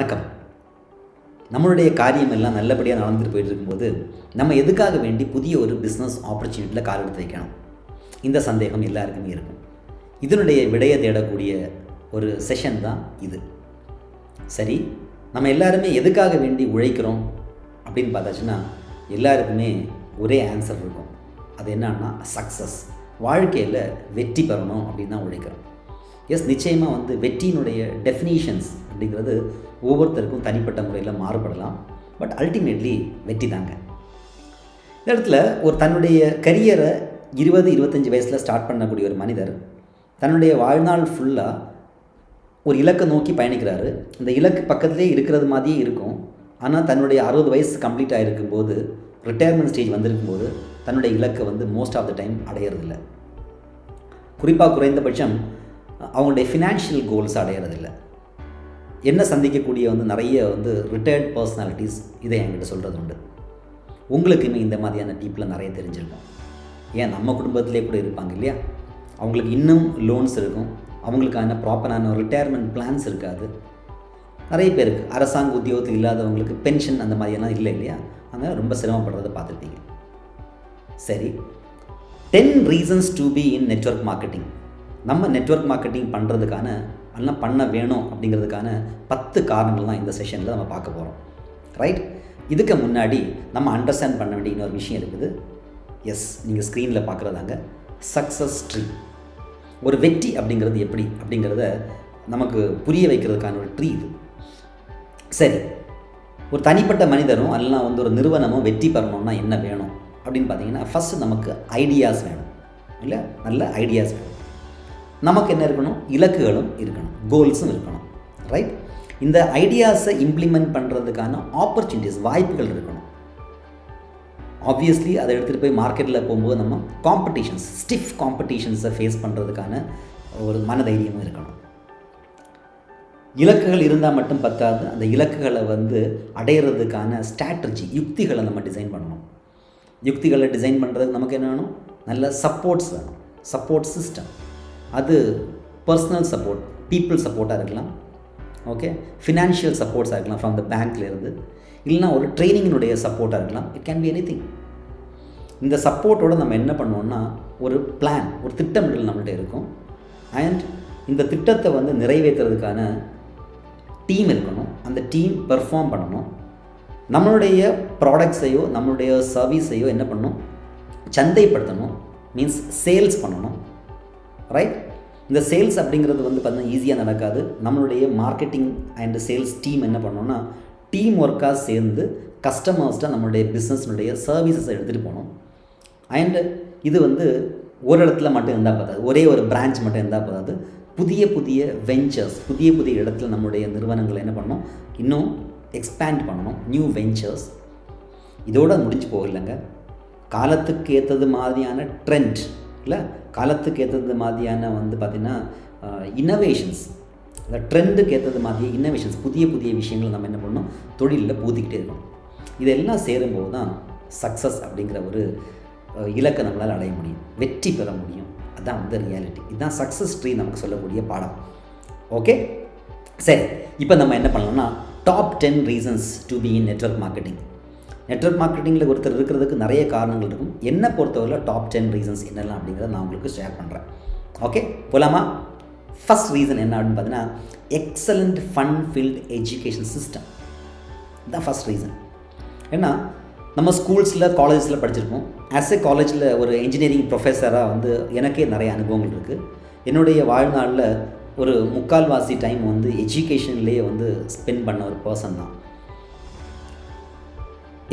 வணக்கம். நம்மளுடைய காரியம் எல்லாம் நல்லபடியாக நடந்துட்டு போயிட்டு இருக்கும்போது நம்ம எதுக்காக வேண்டி புதிய ஒரு பிஸ்னஸ் ஆப்பர்ச்சுனிட்டியில் கால் எடுத்து வைக்கணும்? இந்த சந்தேகம் எல்லாருக்குமே இருக்கும். இதனுடைய விடையை தேடக்கூடிய ஒரு செஷன் தான் இது. சரி நம்ம எல்லாருமே எதுக்காக வேண்டி உழைக்கிறோம்? அப்படின்னு பார்த்தாச்சுன்னா எல்லாருக்குமே ஒரே ஆன்சர் இருக்கும். அது என்னன்னா சக்ஸஸ் வாழ்க்கையில் வெற்றி பெறணும் அப்படின்னு தான் உழைக்கிறோம். எஸ் நிச்சயமாக வந்து வெற்றியினுடைய டெஃபினேஷன்ஸ் அப்படிங்கிறது ஒவ்வொருத்தருக்கும் தனிப்பட்ட முறையில் மாறுபடலாம். பட் அல்டிமேட்லி வெற்றி தாங்க. இந்த இடத்துல ஒரு தன்னுடைய கரியரை இருபது இருபத்தஞ்சி வயசில் ஸ்டார்ட் பண்ணக்கூடிய ஒரு மனிதர் தன்னுடைய வாழ்நாள் ஃபுல்லாக ஒரு இலக்கை நோக்கி பயணிக்கிறாரு. இந்த இலக்கு பக்கத்துலேயே இருக்கிறது மாதிரியே இருக்கும். ஆனால் தன்னுடைய அறுபது வயசு கம்ப்ளீட் ஆகிருக்கும் போது ரிட்டையர்மெண்ட் ஸ்டேஜ் வந்திருக்கும் போது தன்னுடைய இலக்கை வந்து மோஸ்ட் ஆஃப் த டைம் அடையிறதில்ல. குறிப்பாக குறைந்தபட்சம் அவங்களுடைய ஃபினான்ஷியல் கோல்ஸ் அடையிறதில்லை. என்ன சந்திக்கக்கூடிய வந்து நிறைய வந்து ரிட்டையர்ட் பர்சனாலிட்டிஸ் இதை என்கிட்ட சொல்கிறது உண்டு உங்களுக்குமே இந்த மாதிரியான டீப்பில் நிறைய தெரிஞ்சிருக்கும். ஏன்? நம்ம குடும்பத்திலே கூட இருப்பாங்க இல்லையா? அவங்களுக்கு இன்னும் லோன்ஸ் இருக்கும். அவங்களுக்கான ப்ராப்பரான ரிட்டையர்மெண்ட் பிளான்ஸ் இருக்காது. நிறைய பேருக்கு அரசாங்க உத்தியோகத்தில் இல்லாதவங்களுக்கு பென்ஷன் அந்த மாதிரியெல்லாம் இல்லை இல்லையா? அதனால் ரொம்ப சிரமப்படுறதை பார்த்துருப்பீங்க. சரி. Ten reasons to be in network marketing நம்ம நெட்ஒர்க் மார்க்கெட்டிங் பண்ணுறதுக்கான எல்லாம் பண்ண வேணும் அப்படிங்கிறதுக்கான பத்து காரணங்கள் தான் இந்த செஷனில் நம்ம பார்க்க போகிறோம் ரைட் இதுக்கு முன்னாடி நம்ம அண்டர்ஸ்டாண்ட் பண்ண வேண்டிய இன்னொரு விஷயம் இருக்குது. எஸ் நீங்கள் ஸ்க்ரீனில் பார்க்குறதாங்க சக்ஸஸ் ட்ரீ ஒரு வெற்றி அப்படிங்கிறது எப்படி? அப்படிங்கிறத நமக்கு புரிய வைக்கிறதுக்கான ஒரு ட்ரீ இது. சரி. ஒரு தனிப்பட்ட மனிதரும் அல்லனா வந்து ஒரு நிறுவனமும் வெற்றி பெறணும்னா என்ன வேணும்? அப்படின்னு பார்த்தீங்கன்னா ஃபஸ்ட்டு நமக்கு ஐடியாஸ் வேணும். இல்லை? நல்ல ஐடியாஸ் வேணும். நமக்கு என்ன இருக்கணும்? இலக்குகளும் இருக்கணும். கோல்ஸும் இருக்கணும். ரைட் இந்த ஐடியாஸை இம்ப்ளிமெண்ட் பண்ணுறதுக்கான ஆப்பர்ச்சுனிட்டிஸ் வாய்ப்புகள் இருக்கணும். ஆப்வியஸ்லி அதை எடுத்துகிட்டு போய் மார்க்கெட்டில் போகும்போது நம்ம காம்படிஷன்ஸ் ஸ்டிஃப் காம்படிஷன்ஸை ஃபேஸ் பண்ணுறதுக்கான ஒரு மனதைரியமும் இருக்கணும். இலக்குகள் இருந்தால் மட்டும் பத்தாது. அந்த இலக்குகளை வந்து அடையிறதுக்கான ஸ்ட்ராட்டஜி யுக்திகளை நம்ம டிசைன் பண்ணணும். யுக்திகளை டிசைன் பண்ணுறதுக்கு நமக்கு என்ன வேணும்? நல்ல சப்போர்ட்ஸ் வேணும். சப்போர்ட் சிஸ்டம் அது பர்சனல் சப்போர்ட் பீப்புள் சப்போர்ட்டாக இருக்கலாம். ஓகே ஃபினான்ஷியல் சப்போர்ட்ஸாக இருக்கலாம் ஃப்ரம் த பேங்க்லேருந்து இல்லைனா ஒரு ட்ரைனிங்கினுடைய சப்போர்ட்டாக இருக்கலாம். It can be anything இந்த சப்போர்ட்டோட நம்ம என்ன பண்ணுவோம்னா ஒரு பிளான் ஒரு திட்டமிடல் நம்மள்ட்ட இருக்கும். அண்ட் இந்த திட்டத்தை வந்து நிறைவேற்றுறதுக்கான டீம் இருக்கணும். அந்த டீம் பெர்ஃபார்ம் பண்ணணும். நம்மளுடைய ப்ராடக்ட்ஸையோ நம்மளுடைய சர்வீஸையோ என்ன பண்ணணும்? சந்தைப்படுத்தணும். மீன்ஸ் சேல்ஸ் பண்ணணும். ரைட் இந்த சேல்ஸ் அப்படிங்கிறது வந்து பார்த்திங்கன்னா ஈஸியாக நடக்காது. நம்மளுடைய மார்க்கெட்டிங் அண்ட் சேல்ஸ் டீம் என்ன பண்ணோம்னா டீம் ஒர்க்காக சேர்ந்து கஸ்டமர்ஸ்ட்டாக நம்மளுடைய பிஸ்னஸ்னுடைய சர்வீசஸை எடுத்துகிட்டு போகணும். அண்டு இது வந்து ஒரு இடத்துல மட்டும் இருந்தால் பார்த்தாது ஒரே ஒரு பிரான்ச் மட்டும் இருந்தால் பார்த்தாது புதிய புதிய வெஞ்சர்ஸ் புதிய புதிய இடத்துல நம்மளுடைய நிறுவனங்களை என்ன பண்ணணும்? இன்னும் எக்ஸ்பேண்ட் பண்ணணும். நியூ வெஞ்சர்ஸ் இதோடு முடிஞ்சு போகலைங்க. காலத்துக்கு ஏற்றது மாதிரியான ட்ரெண்ட் இல்லை காலத்துக்கு ஏற்றது மாதிரியான வந்து பார்த்திங்கன்னா இன்னோவேஷன்ஸ் அந்த ட்ரெண்டுக்கு ஏற்றது மாதிரி இன்னோவேஷன்ஸ் புதிய புதிய விஷயங்களை நம்ம என்ன பண்ணணும்? தொழிலில் பூதிக்கிட்டே இருக்கணும். இதெல்லாம் சேரும்போது தான் சக்ஸஸ் அப்படிங்கிற ஒரு இலக்கை நம்மளால் அடைய முடியும். வெற்றி பெற முடியும். அதுதான் வந்து ரியாலிட்டி இதுதான் சக்ஸஸ் ட்ரீ நமக்கு சொல்லக்கூடிய பாடம். ஓகே சரி. இப்போ நம்ம என்ன பண்ணலாம்னா top ten reasons to be in network marketing network மார்க்கெட்டிங்கில் ஒருத்தர் இருக்கிறதுக்கு நிறைய காரணங்கள் இருக்கும். என்னை பொறுத்தவரையில் டாப் டென் ரீசன்ஸ் என்னெல்லாம் அப்படிங்கிறத நான் உங்களுக்கு ஷேர் பண்ணுறேன் ஓகே போலாமா? ஃபஸ்ட் ரீசன் என்ன அப்படின்னு பார்த்தீங்கன்னா excellent fun field education system இதுதான் ஃபஸ்ட் ரீசன் ஏன்னா நம்ம ஸ்கூல்ஸில் காலேஜஸில் படிச்சிருக்கோம் ஆஸ் எ காலேஜில் ஒரு இன்ஜினியரிங் ப்ரொஃபஸராக வந்து எனக்கே நிறைய அனுபவங்கள் இருக்குது என்னுடைய வாழ்நாளில் ஒரு முக்கால்வாசி டைம் வந்து எஜுகேஷன்லேயே வந்து ஸ்பெண்ட் பண்ண ஒரு பர்சன் தான்.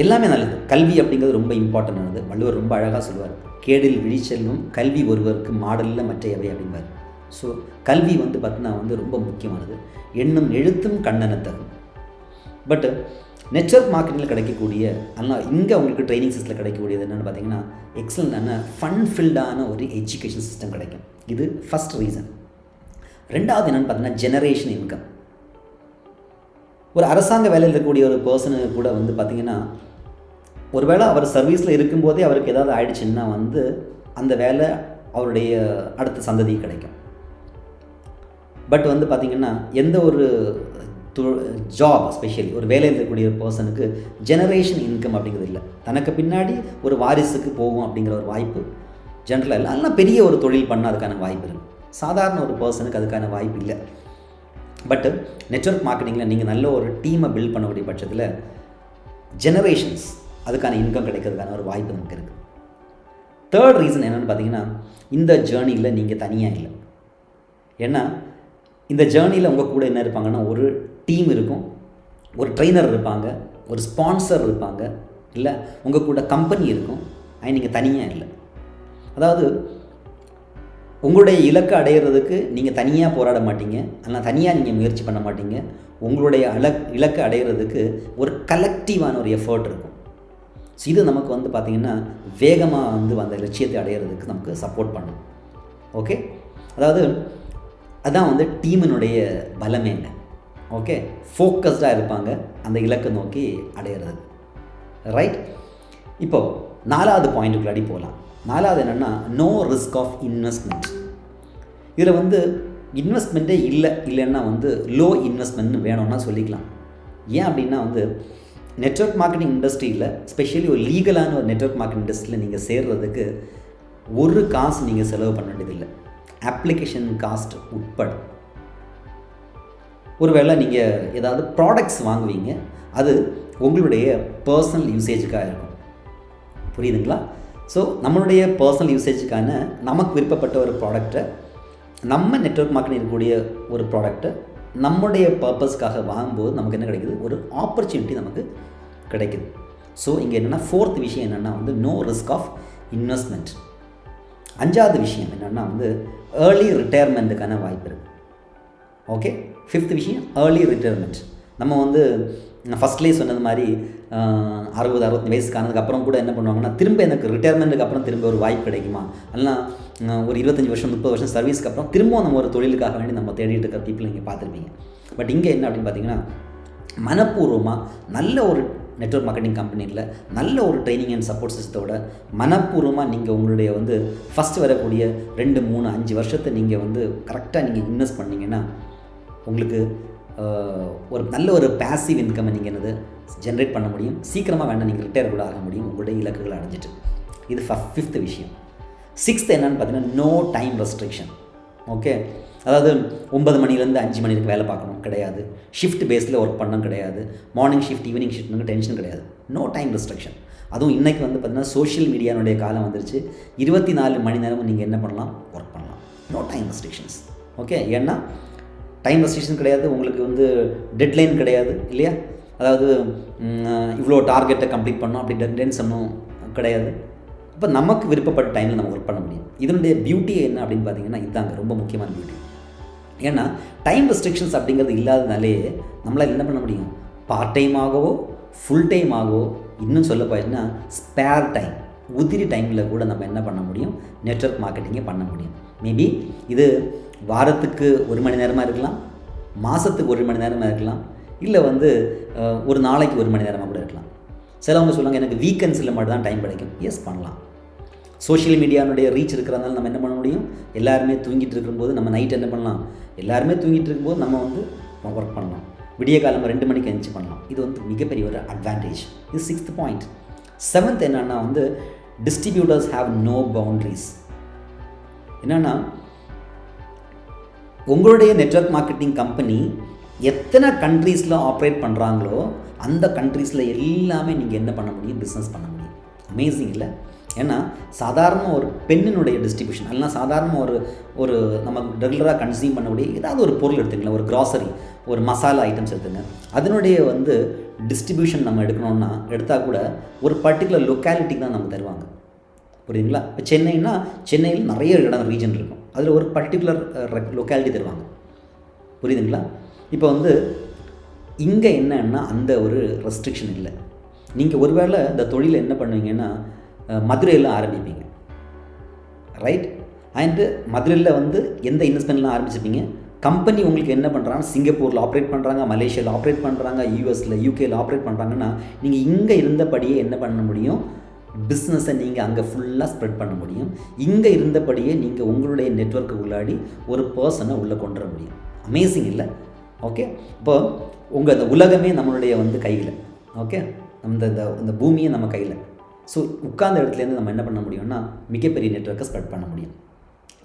எல்லாமே நல்லது. கல்வி அப்படிங்கிறது ரொம்ப இம்பார்ட்டன்டானது வள்ளுவர் ரொம்ப அழகாக சொல்லுவார். கேடில் விழிச்செல்லும் கல்வி ஒருவருக்கு மாடலில் மற்றையவை அப்படிம்பார். ஸோ கல்வி வந்து பார்த்தீங்கன்னா வந்து ரொம்ப முக்கியமானது. எண்ணும் எழுத்தும் கண்ணனத்தகும் பட்டு நெட்ஒர்க் மார்க்கெட்டில் கிடைக்கக்கூடிய ஆனால் இங்கே உங்களுக்கு ட்ரைனிங் சிஸ்டத்தில் கிடைக்கக்கூடியது என்னென்னு பார்த்தீங்கன்னா எக்ஸலண்டான ஃபன் ஃபில்டான ஒரு எஜுகேஷன் சிஸ்டம் கிடைக்கும். இது ஃபஸ்ட் ரீசன் ரெண்டாவது என்னென்னு பார்த்தீங்கன்னா ஜெனரேஷன் இன்கம் ஒரு அரசாங்க வேலையில் இருக்கக்கூடிய ஒரு பர்சனுக்கு கூட வந்து பார்த்திங்கன்னா ஒருவேளை அவர் சர்வீஸில் இருக்கும்போதே அவருக்கு ஏதாவது ஆயிடுச்சுன்னா வந்து அந்த வேலை அவருடைய அடுத்த சந்ததி கிடைக்கும். பட் வந்து பார்த்திங்கன்னா எந்த ஒரு ஜாப் ஸ்பெஷலி ஒரு வேலையில் இருக்கக்கூடிய பர்சனுக்கு ஜெனரேஷன் இன்கம் அப்படிங்கிறது இல்லை. தனக்கு பின்னாடி ஒரு வாரிசுக்கு போகும் அப்படிங்கிற ஒரு வாய்ப்பு ஜென்ரலாக இல்லை. அதெல்லாம் பெரிய ஒரு தொழில் பண்ண அதுக்கான வாய்ப்பு இருக்குது சாதாரண ஒரு பர்சனுக்கு அதுக்கான வாய்ப்பு இல்லை. பட்டு நெட்ஒர்க் மார்க்கெட்டிங்கில் நீங்கள் நல்ல ஒரு டீமை பில்ட் பண்ணக்கூடிய பட்சத்தில் ஜெனரேஷன்ஸ் அதுக்கான இன்கம் கிடைக்கிறதுக்கான ஒரு வாய்ப்பு நமக்கு இருக்குது தேர்ட் ரீசன் என்னென்னு பார்த்தீங்கன்னா இந்த ஜேர்னியில் நீங்கள் தனியாக இல்லை. ஏன்னா இந்த ஜேர்னியில் உங்கள் கூட என்ன இருப்பாங்கன்னா ஒரு டீம் இருக்கும் ஒரு ட்ரெயினர் இருப்பாங்க ஒரு ஸ்பான்சர் இருப்பாங்க இல்லை உங்கள் கூட கம்பெனி இருக்கும் அது நீங்கள் தனியாக இல்லை. அதாவது உங்களுடைய இலக்கை அடையிறதுக்கு நீங்கள் தனியாக போராட மாட்டீங்க ஆனால் தனியாக நீங்கள் முயற்சி பண்ண மாட்டீங்க உங்களுடைய அல இலக்கை அடையிறதுக்கு ஒரு கலெக்டிவான ஒரு எஃபர்ட் இருக்கும். ஸோ இது நமக்கு வந்து பார்த்திங்கன்னா வேகமாக வந்து அந்த லட்சியத்தை அடையிறதுக்கு நமக்கு சப்போர்ட் பண்ணும். ஓகே அதாவது அதான் வந்து டீமினுடைய பலமேங்க ஓகே ஃபோக்கஸ்டாக இருப்பாங்க அந்த இலக்கை நோக்கி அடையிறது. ரைட் இப்போது நாலாவது பாயிண்ட்டுக்குள்ளாடி போகலாம் நாலாவது என்னென்னா நோ ரிஸ்க் ஆஃப் இன்வெஸ்ட்மெண்ட் இதில் வந்து இன்வெஸ்ட்மெண்ட்டே இல்லை இல்லைன்னா வந்து லோ இன்வெஸ்ட்மெண்ட்னு வேணும்னா சொல்லிக்கலாம். ஏன் அப்படின்னா வந்து நெட்ஒர்க் மார்க்கெட்டிங் இண்டஸ்ட்ரியில் ஸ்பெஷலி ஒரு லீகலான ஒரு நெட்ஒர்க் மார்க்கெட் இண்டஸ்ட்ரியில் நீங்கள் சேர்றதுக்கு ஒரு காசு நீங்கள் செலவு பண்ண வேண்டியதில்லை. அப்ளிகேஷன் காஸ்ட் உட்பட. ஒருவேளை நீங்கள் ஏதாவது ப்ராடக்ட்ஸ் வாங்குவீங்க அது உங்களுடைய பர்சனல் யூசேஜுக்காக இருக்கும். புரியுதுங்களா? ஸோ நம்மளுடைய பர்சனல் யூசேஜுக்கான நமக்கு விருப்பப்பட்ட ஒரு ப்ராடக்டை நம்ம நெட்ஒர்க் மார்க்கெட்டிங் இருக்கக்கூடிய ஒரு ப்ராடக்ட்டை நம்முடைய பர்பஸ்க்காக வாங்கும்போது நமக்கு என்ன கிடைக்குது? ஒரு ஆப்பர்ச்சுனிட்டி நமக்கு கிடைக்குது. ஸோ இங்கே என்னென்னா ஃபோர்த் விஷயம் என்னென்னா வந்து நோ ரிஸ்க் ஆஃப் இன்வெஸ்ட்மெண்ட் அஞ்சாவது விஷயம் என்னென்னா வந்து ஏர்லி ரிட்டையர்மெண்ட்டுக்கான வாய்ப்பு இருக்குது ஓகே ஃபிஃப்த் விஷயம் ஏர்லி ரிட்டையர்மெண்ட் நம்ம வந்து நான் ஃபஸ்ட்லேயே சொன்னது மாதிரி அறுபது அறுபத்தி வயசுக்கு ஆனதுக்கப்புறம் கூட என்ன பண்ணுவாங்கன்னா திரும்ப எனக்கு ரிட்டையர்மெண்ட்டுக்கு அப்புறம் திரும்ப ஒரு வாய்ப்பு கிடைக்குமா? இல்லைனா ஒரு இருபத்தஞ்சி வருஷம் முப்பது வருஷம் சர்வீஸ்க்கு அப்புறம் திரும்பவும் நம்ம ஒரு தொழிலுக்காக வேண்டி நம்ம தேடிட்டு இருக்க பீப்புள் நீங்கள் பார்த்துருப்பீங்க. பட் இங்கே என்ன அப்படின்னு பார்த்தீங்கன்னா மனப்பூர்வமாக நல்ல ஒரு நெட்ஒர்க் மார்க்கெட்டிங் கம்பெனியில் நல்ல ஒரு ட்ரைனிங் அண்ட் சப்போர்ட் சிஸ்டத்தோட மனப்பூர்வமாக நீங்கள் உங்களுடைய வந்து ஃபஸ்ட்டு வரக்கூடிய ரெண்டு மூணு அஞ்சு வருஷத்தை நீங்கள் வந்து கரெக்டாக நீங்கள் இன்வெஸ்ட் பண்ணிங்கன்னா உங்களுக்கு ஒரு நல்ல ஒரு பேசிவ் இன்கம் நீங்கள் என்னது ஜென்ரேட் பண்ண முடியும். சீக்கிரமாக வேண்டாம் நீங்கள் ரிட்டையர் கூட ஆக முடியும். உங்களுடைய இலக்குகளை அடைஞ்சிட்டு. இது ஃபிஃப்த் விஷயம். சிக்ஸ்த் என்னென்னு பார்த்தீங்கன்னா நோ டைம் ரெஸ்ட்ரிக்ஷன் ஓகே அதாவது ஒன்பது மணிலேருந்து அஞ்சு மணி வரைக்கும் வேலை பார்க்கணும். கிடையாது. ஷிஃப்ட் பேஸில் ஒர்க் பண்ணணும் கிடையாது. மார்னிங் ஷிஃப்ட் ஈவினிங் ஷிஃப்ட்னு டென்ஷன் கிடையாது. நோ டைம் ரெஸ்ட்ரிக்ஷன் அதுவும் இன்றைக்கி வந்து பார்த்திங்கன்னா சோஷியல் மீடியானுடைய காலம் வந்துருச்சு. இருபத்தி நாலு மணி நேரமும் நீங்கள் என்ன பண்ணலாம்? ஒர்க் பண்ணலாம். நோ டைம் ரெஸ்ட்ரிக்ஷன்ஸ் ஓகே ஏன்னா டைம் ரெஸ்ட்ரிக்ஷன் கிடையாது உங்களுக்கு வந்து டெட்லைன் கிடையாது இல்லையா? அதாவது இவ்வளோ டார்கெட்டை கம்ப்ளீட் பண்ணோம் அப்படி டென்ஷனும் கிடையாது. இப்போ நமக்கு விருப்பப்பட்ட டைமில் நம்ம ஒர்க் பண்ண முடியும். இதனுடைய பியூட்டி என்ன அப்படின்னு பார்த்தீங்கன்னா இதுதாங்க ரொம்ப முக்கியமான பியூட்டி ஏன்னா டைம் ரெஸ்ட்ரிக்ஷன்ஸ் அப்படிங்கிறது இல்லாதனாலே நம்மளால் என்ன பண்ண முடியும்? பார்ட் டைமாகவோ ஃபுல் டைமாகவோ இன்னும் சொல்ல போயிட்டுன்னா ஸ்பேர் டைம் உதிரி டைமில் கூட நம்ம என்ன பண்ண முடியும்? நெட்ஒர்க் மார்க்கெட்டிங்கே பண்ண முடியும். மேபி இது வாரத்துக்கு ஒரு மணி நேரமாக இருக்கலாம் மாதத்துக்கு ஒரு மணி நேரமாக இருக்கலாம் இல்லை வந்து ஒரு நாளைக்கு ஒரு மணி நேரமாக கூட இருக்கலாம். சிலவங்க சொல்லுவாங்க எனக்கு வீக்கெண்ட்ஸில் மட்டும் தான் டைம் கிடைக்கும். எஸ் பண்ணலாம். சோஷியல் மீடியானுடைய ரீச் இருக்கிறதுனால நம்ம என்ன பண்ண முடியும்? எல்லாருமே தூங்கிட்டு இருக்கும்போது நம்ம நைட் என்ன பண்ணலாம்? எல்லாருமே தூங்கிட்டு இருக்கும்போது நம்ம வந்து ஒர்க் பண்ணலாம். விடிய காலம் ரெண்டு மணிக்கு எழுந்துச்சு பண்ணலாம். இது வந்து மிகப்பெரிய ஒரு அட்வான்டேஜ் இது சிக்ஸ்த் பாயிண்ட் செவன்த் என்னென்னா வந்து டிஸ்ட்ரிபியூட்டர்ஸ் ஹாவ் நோ பவுண்ட்ரிஸ் என்னென்னா உங்களுடைய நெட்ஒர்க் மார்க்கெட்டிங் கம்பெனி எத்தனை கண்ட்ரீஸில் ஆப்ரேட் பண்ணுறாங்களோ அந்த கண்ட்ரீஸில் எல்லாமே நீங்கள் என்ன பண்ண முடியும்? பிஸ்னஸ் பண்ண முடியும். அமேசிங் இல்லை? ஏன்னா சாதாரண ஒரு பெண்ணினுடைய டிஸ்ட்ரிபியூஷன் அல்லனா சாதாரண ஒரு ஒரு நம்ம ரெகுலராக கன்சியூம் பண்ணக்கூடிய ஏதாவது ஒரு பொருள் எடுத்துக்கலாம் ஒரு கிராசரி ஒரு மசாலா ஐட்டம்ஸ் எடுத்துங்க. அதனுடைய வந்து டிஸ்ட்ரிபியூஷன் நம்ம எடுக்கணும்னா எடுத்தால் கூட ஒரு பர்டிகுலர் லொக்காலிட்டிக்கு தான் நமக்கு தருவாங்க. புரியுதுங்களா? இப்போ சென்னைன்னா சென்னையில் நிறைய இடம் ரீஜன் இருக்கும். அதில் ஒரு பர்டிகுலர் லொக்காலிட்டி தருவாங்க. புரியுதுங்களா? இப்போ வந்து இங்கே என்னன்னா அந்த ஒரு ரெஸ்ட்ரிக்ஷன் இல்லை. நீங்கள் ஒருவேளை இந்த தொழிலை என்ன பண்ணுவீங்கன்னா மதுரையில் ஆரம்பிப்பீங்க. ரைட் அண்டு மதுரையில் வந்து எந்த இன்வெஸ்ட்மெண்ட்லாம் ஆரம்பிச்சிருப்பீங்க? கம்பெனி உங்களுக்கு என்ன பண்ணுறாங்க சிங்கப்பூரில் ஆப்ரேட் பண்ணுறாங்க மலேசியாவில் ஆப்ரேட் பண்ணுறாங்க யூஎஸில் யூகேயில் ஆப்ரேட் பண்ணுறாங்கன்னா நீங்கள் இங்கே இருந்தபடியே என்ன பண்ண முடியும்? பிஸ்னஸை நீங்கள் அங்கே ஃபுல்லாக ஸ்ப்ரெட் பண்ண முடியும். இங்கே இருந்தபடியே நீங்கள் உங்களுடைய நெட்ஒர்க்கு உள்ளாடி ஒரு பர்சனை உள்ளே கொண்டு வர முடியும். அமேசிங் இல்லை? ஓகே இப்போ உங்கள் இந்த உலகமே நம்மளுடைய வந்து கையில். ஓகே அந்த இந்த இந்த பூமியை நம்ம கையில். ஸோ உட்கார்ந்த இடத்துலேருந்து நம்ம என்ன பண்ண முடியும்னா மிகப்பெரிய நெட்ஒர்க்கை ஸ்ப்ரெட் பண்ண முடியும்.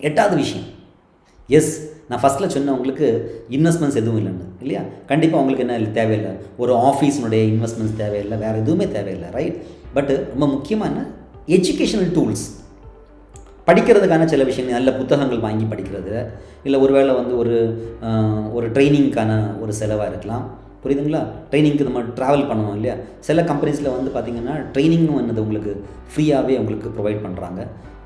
எட்டாவது விஷயம். எஸ் நான் ஃபஸ்ட்டில் சொன்ன உங்களுக்கு இன்வெஸ்ட்மெண்ட்ஸ் எதுவும் இல்லைன்னு இல்லையா? கண்டிப்பாக உங்களுக்கு என்ன தேவையில்லை? ஒரு ஆஃபீஸினுடைய இன்வெஸ்ட்மெண்ட்ஸ் தேவையில்லை வேறு எதுவுமே தேவையில்லை ரைட் பட்டு ரொம்ப முக்கியமான எஜுகேஷனல் டூல்ஸ் படிக்கிறதுக்கான சில விஷயங்கள் நல்ல புத்தகங்கள் வாங்கி படிக்கிறது இல்லை ஒருவேளை வந்து ஒரு ஒரு ட்ரைனிங்க்கான ஒரு செலவாக இருக்கலாம். புரியுதுங்களா? ட்ரைனிங்க்கு நம்ம ட்ராவல் பண்ணணும் இல்லையா? சில கம்பெனிஸில் வந்து பார்த்திங்கன்னா ட்ரைனிங்கும் என்னது உங்களுக்கு ஃப்ரீயாகவே உங்களுக்கு ப்ரொவைட் பண்ணுறாங்க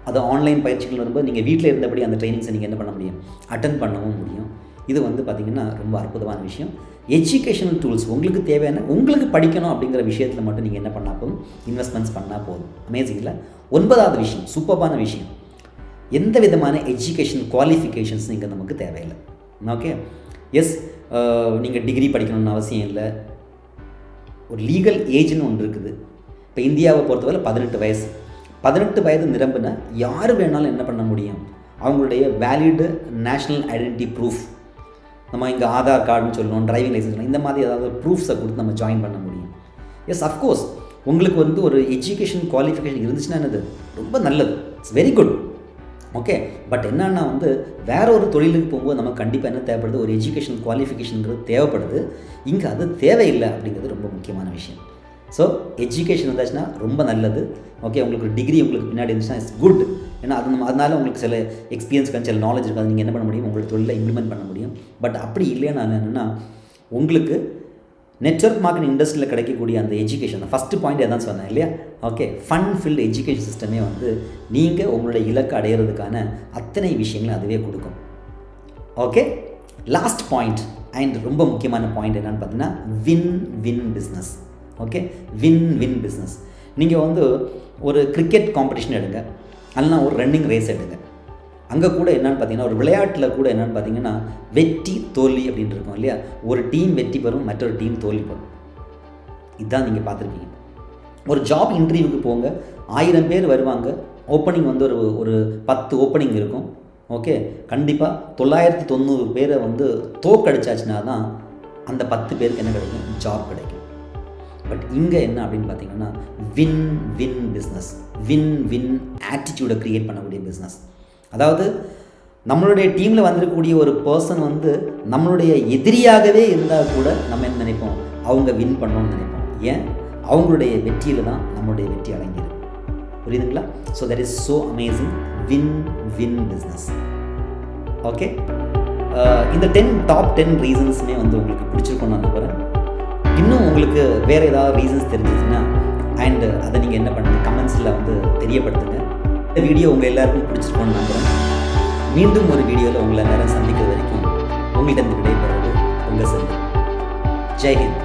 அது ஆன்லைன் பயிற்சிகள் வரும்போது நீங்கள் வீட்டில் இருந்தபடி அந்த ட்ரைனிங்ஸை நீங்கள் என்ன பண்ண முடியும்? அட்டன் பண்ணவும் முடியும். இது வந்து பார்த்திங்கன்னா ரொம்ப அற்புதமான விஷயம். எஜுகேஷனல் டூல்ஸ் உங்களுக்கு தேவையான உங்களுக்கு படிக்கணும் அப்படிங்கிற விஷயத்தில் மட்டும் நீங்கள் என்ன பண்ணால் போதும்? இன்வெஸ்ட்மெண்ட்ஸ் பண்ணால் போதும். அமேசிங்கில் ஒன்பதாவது விஷயம் சூப்பரான விஷயம். எந்த விதமான எஜுகேஷன் குவாலிஃபிகேஷன்ஸ் இங்கே நமக்கு தேவையில்லை. ஓகே எஸ் நீங்கள் டிகிரி படிக்கணும்னு அவசியம் இல்லை. ஒரு லீகல் ஏஜ்னு ஒன்று இருக்குது. இப்போ இந்தியாவை பொறுத்தவரை பதினெட்டு வயசு. பதினெட்டு வயது நிரம்பின யார் வேணாலும் என்ன பண்ண முடியும்? அவங்களுடைய வேலிடு நேஷ்னல் ஐடென்டிட்டி ப்ரூஃப் நம்ம இங்கே ஆதார் கார்டுன்னு சொல்லணும் டிரைவிங் லைசன்ஸ் சொல்லணும் இந்த மாதிரி ஏதாவது ப்ரூஃப்ஸை கொடுத்து நம்ம ஜாயின் பண்ண முடியும். எஸ் அஃப்கோர்ஸ் உங்களுக்கு வந்து ஒரு எஜுகேஷன் குவாலிஃபிகேஷன் இருந்துச்சுன்னா என்னது? ரொம்ப நல்லது. It's very good okay but என்னன்னா வந்து வேற ஒரு தொழிலுக்கு போகும்போது நமக்கு கண்டிப்பாக என்ன தேவைப்படுது? ஒரு எஜுகேஷன் குவாலிஃபிகேஷனுங்கிறது தேவைப்படுது. இங்கே அது தேவையில்லை அப்படிங்கிறது ரொம்ப முக்கியமான விஷயம். ஸோ எஜுகேஷன் இருந்தாச்சுன்னா ரொம்ப நல்லது. ஓகே உங்களுக்கு டிகிரி உங்களுக்கு பின்னாடி இருந்துச்சுன்னா இட்ஸ் குட் ஏன்னா அது நம்ம அதனால உங்களுக்கு சில எக்ஸ்பீரியன்ஸ் சில நாலேஜ் இருக்காது. நீங்கள் என்ன பண்ண முடியும்? உங்களுக்கு தொழிலை இம்ப்ளிமெண்ட் பண்ண முடியும். பட் அப்படி இல்லைன்னா என்னென்னா உங்களுக்கு நெட்ஒர்க் மார்க்கெட் இண்டஸ்ட்ரியில் கிடைக்கக்கூடிய அந்த எஜுகேஷன் ஃபஸ்ட்டு பாயிண்ட் எதான் சொன்னேன் இல்லையா? ஓகே ஃபன் ஃபில்டு எஜுகேஷன் சிஸ்டமே வந்து நீங்கள் உங்களுடைய இலக்கு அடையிறதுக்கான அத்தனை விஷயங்களும் அதுவே கொடுக்கும். ஓகே லாஸ்ட் பாயிண்ட் அண்ட் ரொம்ப முக்கியமான பாயிண்ட் என்னென்னு பார்த்தீங்கன்னா win win business okay win win business நீங்கள் வந்து ஒரு கிரிக்கெட் காம்படிஷன் எடுங்க. அதெல்லாம் ஒரு ரன்னிங் ரேஸ் எடுங்க அங்கே கூட என்னன்னு பார்த்தீங்கன்னா ஒரு விளையாட்டில் கூட என்னன்னு பார்த்தீங்கன்னா வெற்றி தோல்வி அப்படின்ட்டு இருக்கும் இல்லையா? ஒரு டீம் வெற்றி பெறும் மற்றொரு டீம் தோல்வி பெறும். இதுதான் நீங்கள் பார்த்துருக்கீங்க. ஒரு ஜாப் இன்டர்வியூக்கு போங்க ஆயிரம் பேர் வருவாங்க ஓப்பனிங் வந்து ஒரு ஒரு பத்து ஓப்பனிங் இருக்கும் ஓகே கண்டிப்பாக தொள்ளாயிரத்தி தொண்ணூறு பேரை வந்து தோக்கடிச்சாச்சுன்னா தான் அந்த பத்து பேருக்கு என்ன கிடைக்கும்? ஜாப் கிடைக்கும். பட் இங்கே என்ன அப்படின்னு பார்த்தீங்கன்னா win win business win win ஆட்டிடியூடை create பண்ணக்கூடிய பிஸ்னஸ் அதாவது நம்மளுடைய டீமில் வந்திருக்கக்கூடிய ஒரு பர்சன் வந்து நம்மளுடைய எதிரியாகவே இருந்தால் கூட நம்ம என்ன நினைப்போம்? அவங்க வின் பண்ணோம்னு நினைப்போம். ஏன்? அவங்களுடைய வெற்றியில் தான் நம்மளுடைய வெற்றி அடங்கியிருக்கு. புரியுதுங்களா? So that is so amazing win win business okay இந்த டென் டாப் டென் ரீசன்ஸுமே வந்து உங்களுக்கு பிடிச்சிருக்கோன்னு நான் நம்புகிறேன் இன்னும் உங்களுக்கு வேறு ஏதாவது ரீசன்ஸ் தெரிஞ்சிச்சுன்னா அண்டு அதை நீங்கள் என்ன பண்ணுங்க கமெண்ட்ஸில் வந்து தெரியப்படுத்துங்க. இந்த வீடியோ உங்கள் எல்லாருக்கும் பிடிச்சிருக்கோன்னு நம்புகிறேன் மீண்டும் ஒரு வீடியோவில் உங்களை நேரம் சந்திக்கிற வரைக்கும் உங்கள்கிட்ட விடைபெறுவது உங்கள் செல்வம் ஜெய்ஹிந்த்